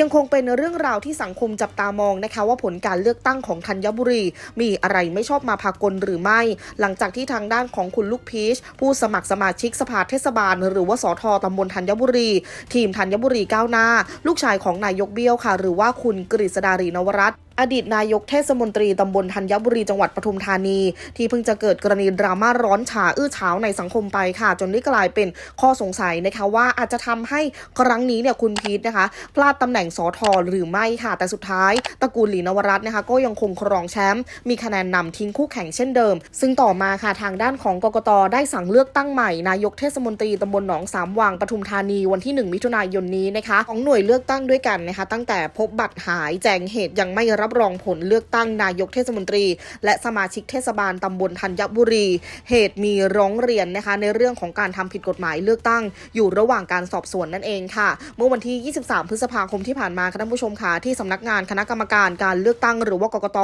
ยังคงเป็นเรื่องราวที่สังคมจับตามองนะคะ ว่าผลการเลือกตั้งของธัญบุรี มีอะไรไม่ชอบมาพากลหรือไม่ หลังจากที่ทางด้านของคุณลูกพีช ผู้สมัครสมาชิกสภาเทศบาล หรือว่าสอทอตำบลธัญบุรี ทีมธัญบุรีก้าวหน้า ลูกชายของนายกเบี้ยวค่ะ หรือว่าคุณกฤษดารีนวรัตน์ อดีตนายกเทศมนตรีตำบลธัญบุรีจังหวัดปทุมธานี ที่เพิ่งจะเกิดกรณีดราม่าร้อนฉาอื้อฉาวในสังคมไปค่ะ จนได้กลายเป็นข้อสงสัยนะคะว่าอาจจะทำให้ครั้งนี้เนี่ยคุณพีทนะคะพลาดตำแหน่งสอทอหรือไม่ค่ะ แต่สุดท้ายตระกูลหลีนวรัตน์นะคะ ก็ยังคงครองแชมป์มีคะแนนนำทิ้งคู่แข่งเช่นเดิม ซึ่งต่อมาค่ะทางด้านของกกตได้สั่งเลือกตั้งใหม่นายกเทศมนตรีตำบลหนองสามวังปทุมธานีวันที่ 1 มิถุนายนนี้นะคะของหน่วยเลือกตั้งด้วยกันนะคะตั้งแต่พบบัตรหายแจ้งเหตุยังไม่รับรองผลเลือกตั้งนายกเทศมนตรี และสมาชิกเทศบาลตำบลธัญบุรี เหตุมีร้องเรียนนะคะในเรื่องของการทำผิดกฎหมายเลือกตั้ง อยู่ระหว่างการสอบสวนนั่นเองค่ะ เมื่อวันที่ 23 พฤษภาคมที่ผ่านมาค่ะท่านผู้ชมค่ะที่สำนักงานคณะกรรมการการเลือกตั้งหรือว่ากกต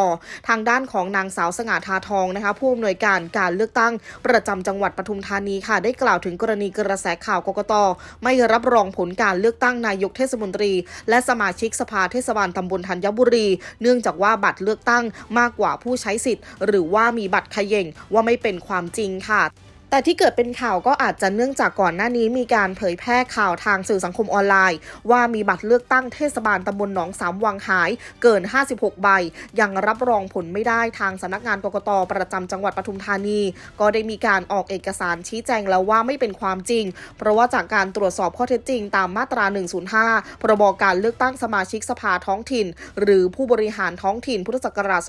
ทางด้านของนางสาวสง่าทาทองนะคะผู้อำนวยการการเลือกตั้ง ประจำจังหวัดปทุมธานีค่ะ ได้กล่าวถึงกรณีกระแสข่าวกกตไม่รับรองผลการเลือกตั้งนายกเทศมนตรี และสมาชิกสภาเทศบาลตำบลธัญบุรีเนื่องื่องจากว่าบัตรเลือกตั้งมากกว่าผู้ใช้สิทธิ์ หรือว่ามีบัตรขย่งว่าไม่เป็นความจริงค่ะ แต่ที่เกิดเป็นข่าวก็อาจจะเนื่องจากก่อนหน้านี้มีการเผยแพร่ข่าวทางสื่อสังคมออนไลน์ ว่ามีบัตรเลือกตั้งเทศบาลตำบลหนองสามวังหายเกิน 56 ใบ ยังรับรองผลไม่ได้ทางสำนักงานกกตประจำจังหวัดปทุมธานี ก็ได้มีการออกเอกสารชี้แจงแล้วว่าไม่เป็นความจริง เพราะว่าจากการตรวจสอบข้อเท็จจริงตามมาตรา 105 พรบการเลือกตั้งสมาชิกสภาท้องถิ่น หรือผู้บริหารท้องถิ่นพุทธศักราช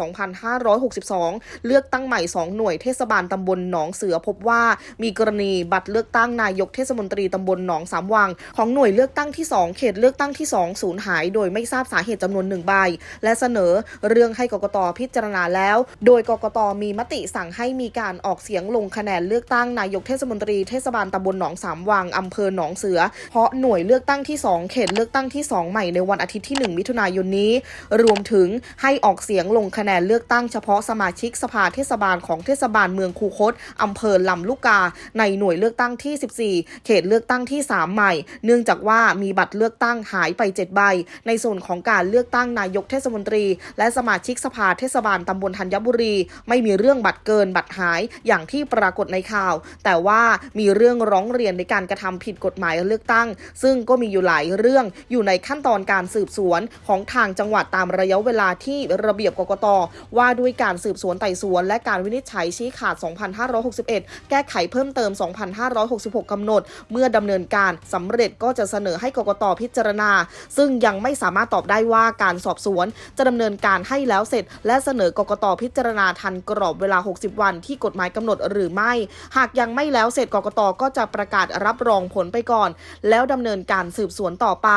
2562 เลือกตั้งใหม่ 2 หน่วยเทศบาลตำบลหนองเสือพบว่ามีกรณีบัตรเลือกตั้งนายกเทศมนตรีตำบลหนองสามวัง ของหน่วยเลือกตั้งที่ 2 เขตเลือกตั้งที่ 2 สูญหาย โดยไม่ทราบสาเหตุจำนวนหนึ่งใบ และเสนอเรื่องให้กกตพิจารณาแล้ว โดยกกตมีมติสั่งให้มีการออกเสียงลงคะแนนเลือกตั้งนายกเทศมนตรีเทศบาลตำบลหนองสามวังอำเภอหนองเสือ เพราะหน่วยเลือกตั้งที่ 2 เขตเลือกตั้งที่ 2 ใหม่ในวันอาทิตย์ที่ 1 มิถุนายนนี้ รวมถึงให้ออกเสียงลงคะแนนเลือกตั้งเฉพาะสมาชิกสภาเทศบาลของเทศบาลเมืองคูคตอำเภอลำลูกกาในหน่วยเลือกตั้งที่ 14 เขตเลือกตั้งที่ 3 ใหม่ เนื่องจากว่ามีบัตรเลือกตั้งหายไป 7 ใบ ในส่วนของการเลือกตั้งนายกเทศมนตรี และสมาชิกสภาเทศบาลตำบลธัญบุรี ไม่มีเรื่องบัตรเกินบัตรหายอย่างที่ปรากฏในข่าว แต่ว่ามีเรื่องร้องเรียนในการกระทำผิดกฎหมายเลือกตั้ง ซึ่งก็มีอยู่หลายเรื่องอยู่ในขั้นตอนการสืบสวนของทางจังหวัดตามระยะเวลาที่ระเบียบกกตว่าด้วยการสืบสวนไต่สวน และการวินิจฉัยชี้ขาด 2561 แก้ไขเพิ่มเติม 2566 กำหนด เมื่อดำเนินการสำเร็จก็จะเสนอให้กกตพิจารณา ซึ่งยังไม่สามารถตอบได้ว่าการสอบสวน จะดำเนินการให้แล้วเสร็จ และเสนอกกตพิจารณาทันกรอบเวลา 60 วันที่กฎหมายกำหนดหรือไม่ หากยังไม่แล้วเสร็จกกตก็จะประกาศรับรองผลไปก่อน แล้วดำเนินการสืบสวนต่อไป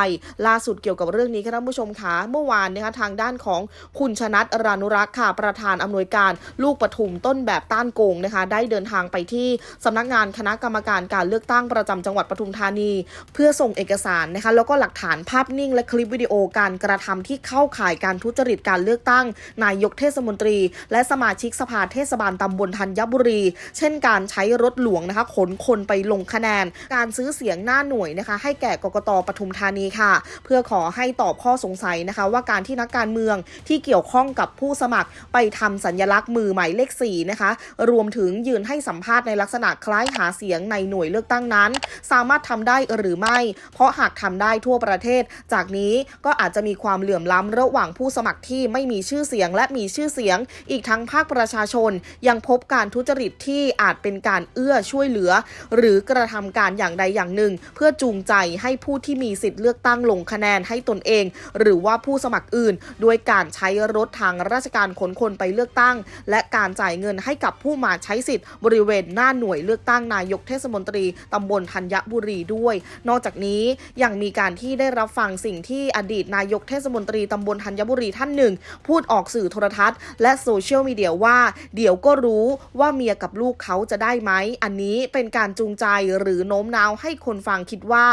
ล่าสุดเกี่ยวกับเรื่องนี้ค่ะท่านผู้ชมคะเมื่อวานนะคะทางด้านของคุณชนัทรานุรักษ์ค่ะประธานอำนวยการลูกปทุมต้นแบบต้านโกงนะคะ ได้เดินทางไปที่สำนักงานคณะกรรมการการเลือกตั้งประจำจังหวัดปทุมธานี เพื่อส่งเอกสารนะคะแล้วก็หลักฐานภาพนิ่งและคลิปวิดีโอการกระทำที่เข้าข่ายการทุจริตการเลือกตั้ง นายกเทศมนตรี และสมาชิกสภาเทศบาลตำบลธัญบุรี เช่นการใช้รถหลวงนะคะขนคนไปลงคะแนน การซื้อเสียงหน้าหน่วยนะคะให้แก่กกตปทุมธานีค่ะ เพื่อขอให้ตอบข้อสงสัยนะคะ ว่าการที่นักการเมืองที่เกี่ยวข้องกับผู้สมัครไปทำสัญลักษณ์มือหมายเลข4นะคะรวมถึงยืนให้สัมภาษณ์ในลักษณะคล้ายหาเสียงในหน่วยเลือกตั้งนั้น สามารถทำได้หรือไม่ เพราะหากทำได้ทั่วประเทศ จากนี้ก็อาจจะมีความเหลื่อมล้ำระหว่างผู้สมัครที่ไม่มีชื่อเสียงและมีชื่อเสียง อีกทั้งภาคประชาชน ยังพบการทุจริตที่อาจเป็นการเอื้อช่วยเหลือ หรือกระทำการอย่างใดอย่างหนึ่ง เพื่อจูงใจให้ผู้ที่มีสิทธิ์เลือกตั้งลงคะแนนให้ตนเอง หรือว่าผู้สมัครอื่น ด้วยการใช้รถทางราชการขนคนไปเลือกตั้ง และการจ่ายเงินให้กับผู้มาใช้สิทธิ์บริเวณหน้าหน่วยเลือกตั้งนายกเทศมนตรีตำบลธัญบุรีด้วย นอกจากนี้ยังมีการที่ได้รับฟังสิ่งที่อดีตนายกเทศมนตรีตำบลธัญบุรีท่านหนึ่ง พูดออกสื่อโทรทัศน์และโซเชียลมีเดียว่า เดี๋ยวก็รู้ว่าเมียกับลูกเขาจะได้ไหม อันนี้เป็นการจูงใจหรือโน้มน้าวให้คนฟังคิดว่า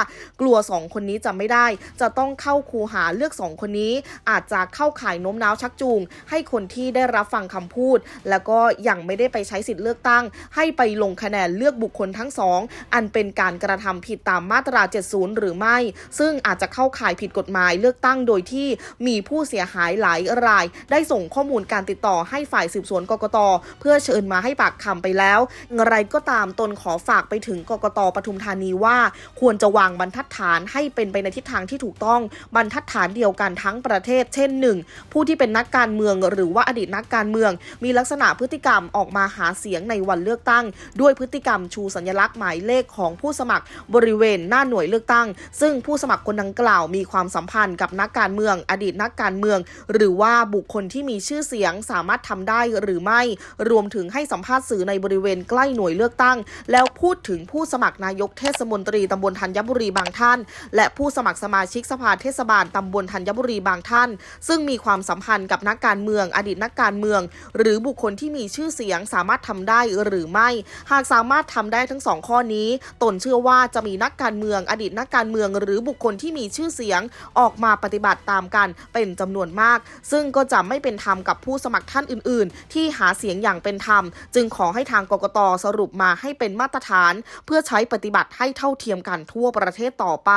กลัวสองคนนี้จะไม่ได้ จะต้องเข้าคูหาเลือกสองคนนี้ อาจจะเข้าข่ายโน้มน้าวชักจูง ให้คนที่ได้รับฟังคำพูด แล้วก็ยังไม่ได้ไปใช้สิทธิ์เลือกตั้ง ให้ไปลงคะแนนเลือกบุคคลทั้งสองอันเป็นการกระทำผิดตามมาตรา 70 หรือไม่ ซึ่งอาจจะเข้าข่ายผิดกฎหมายเลือกตั้งโดยที่มีผู้เสียหายหลายราย ได้ส่งข้อมูลการติดต่อให้ฝ่ายสืบสวนกกต เพื่อเชิญมาให้ปากคำไปแล้วอย่างไรก็ตามตนขอฝากไปถึงกกตปทุมธานีว่า ควรจะวางบรรทัดฐานให้เป็นไปในทิศทางที่ถูกต้องบรรทัดฐานเดียวกันทั้งประเทศ เช่นหนึ่งผู้ที่เป็นนักการเมืองหรือว่าอดีตนักการเมือง มีลักษณะพฤติกรรมออกมาหาเสียงในวันเลือกตั้งด้วยพฤติกรรมชูสัญลักษณ์หมายเลขของผู้สมัครบริเวณหน้าหน่วยเลือกตั้ง ซึ่งผู้สมัครคนดังกล่าวมีความสัมพันธ์กับนักการเมือง อดีตนักการเมือง หรือว่าบุคคลที่มีชื่อเสียงสามารถทำได้หรือไม่ รวมถึงให้สัมภาษณ์สื่อในบริเวณใกล้หน่วยเลือกตั้ง แล้วพูดถึงผู้สมัครนายกเทศมนตรีตำบลธัญบุรีบางท่าน และผู้สมัครสมาชิกสภาเทศบาลตำบลธัญบุรีบางท่าน ซึ่งมีความสัมพันธ์กับนักการเมือง อดีตนักการเมือง หรือบุคคลที่มีชื่อเสียงสามารถทำได้หรือไม่หากสามารถทำได้ทั้งสองข้อนี้ ตนเชื่อว่าจะมีนักการเมือง อดีตนักการเมือง หรือบุคคลที่มีชื่อเสียงออกมาปฏิบัติตามกันเป็นจำนวนมาก ซึ่งก็จะไม่เป็นธรรมกับผู้สมัครท่านอื่น ๆ ที่หาเสียงอย่างเป็นธรรม จึงขอให้ทางกกตสรุปมาให้เป็นมาตรฐาน เพื่อใช้ปฏิบัติให้เท่าเทียมกันทั่วประเทศต่อไป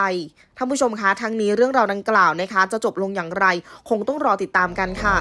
ท่านผู้ชมคะทั้งนี้เรื่องราวดังกล่าวนะคะ จะจบลงอย่างไร คงต้องรอติดตามกันค่ะ